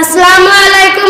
আসসালামু আলাইকুম